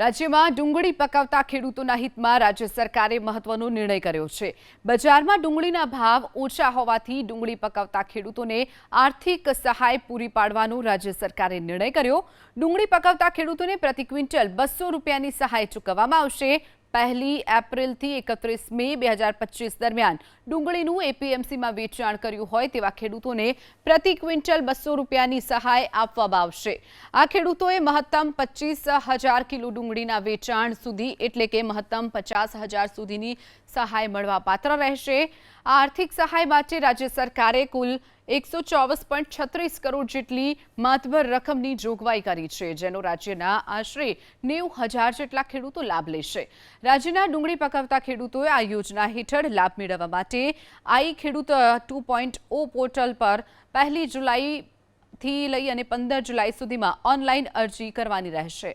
રાજ્યમાં ડુંગળી પકાવતા ખેડૂતોના હિતમાં રાજ્ય સરકારે મહત્વનો નિર્ણય કર્યો છે. બજારમાં ડુંગળીના ભાવ ઓછા હોવાથી ડુંગળી પકાવતા ખેડૂતોને આર્થિક સહાય પૂરી પાડવાનો રાજ્ય સરકારે નિર્ણય કર્યો. ડુંગળી પકાવતા ખેડૂતોને પ્રતિ ક્વિન્ટલ બસો રૂપિયાની સહાય ચૂકવવામાં આવશે. પહેલી એપ્રિલથી એકત્રીસ મે બે હજાર પચીસ દરમિયાન ડુંગળીનું એપીએમસીમાં વેચાણ કર્યું હોય તેવા ખેડૂતોને પ્રતિ ક્વિન્ટલ બસો રૂપિયાની સહાય આપવામાં આવશે. આ ખેડૂતોએ મહત્તમ પચીસ હજાર કિલો ડુંગળીના વેચાણ સુધી એટલે કે મહત્તમ પચાસ હજાર સુધીની સહાય મળવા પાત્ર રહેશે. આ આર્થિક સહાય માટે રાજ્ય સરકારે કુલ એકસો ચોવીસ પોઈન્ટ છત્રીસ કરોડ જેટલી માતભર રકમની જોગવાઈ કરી છે, જેનો રાજ્યના આશરે નેવું હજાર જેટલા ખેડૂતો લાભ લેશે. રાજ્યના ડુંગળી પકાવતા ખેડૂતોએ આ યોજના હેઠળ લાભ મેળવવા માટે આઈ ખેડૂત ટુ પોઈન્ટ ઓ પોર્ટલ પર પહેલી જુલાઈથી લઈ અને પંદર જુલાઈ સુધીમાં ઓનલાઈન અરજી કરવાની રહેશે.